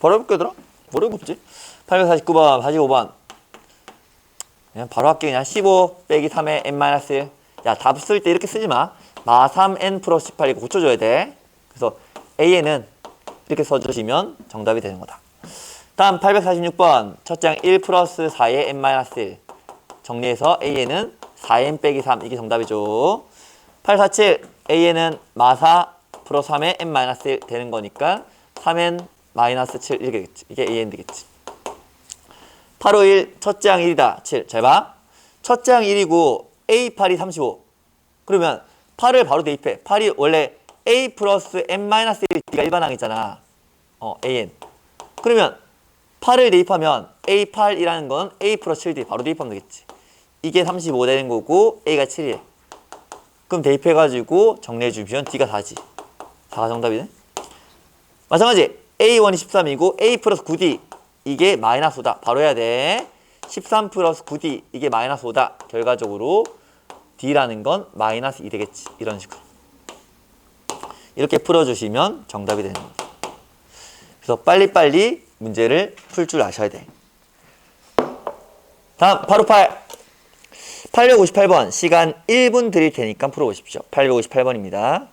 바로 해볼게 얘들아. 뭐래 묻지. 849번 45번. 그냥 바로 할게 그냥. 15 빼기 3의 n-1 야답 쓸 때 이렇게 쓰지 마. 마 3n 플러스 18 이거 고쳐줘야 돼. 그래서 AN은 이렇게 써주시면 정답이 되는 거다. 다음 846번. 첫 장 1 플러스 4의 n-1 정리해서 AN은 4n 빼기 3 이게 정답이죠. 847 AN은 마사 플러스 3의 n-1 되는 거니까 3n 마이너스 7 이렇게 되겠지. 이게 AN 되겠지. 851첫장 1이다. 7 잘 봐. 첫장 1이고 A8이 35 그러면 8을 바로 대입해. 8이 원래 A 플러스 n-1가 일반 항이잖아. 어 AN 그러면 8을 대입하면 A8이라는 건 A 플러스 7D 바로 대입하면 되겠지. 이게 35 되는 거고 A가 7이래 그럼 대입해가지고 정리해주면 D가 4지. 4가 정답이네. 마찬가지 A1이 13이고 A 플러스 9D 이게 마이너스 5다. 바로 해야 돼 13 플러스 9D 이게 마이너스 5다. 결과적으로 D라는 건 마이너스 2 되겠지. 이런 식으로. 이렇게 풀어주시면 정답이 되는 거죠 그래서 빨리빨리 문제를 풀 줄 아셔야 돼. 다음 바로 8 858번. 시간 1분 드릴 테니까 풀어보십시오. 858번입니다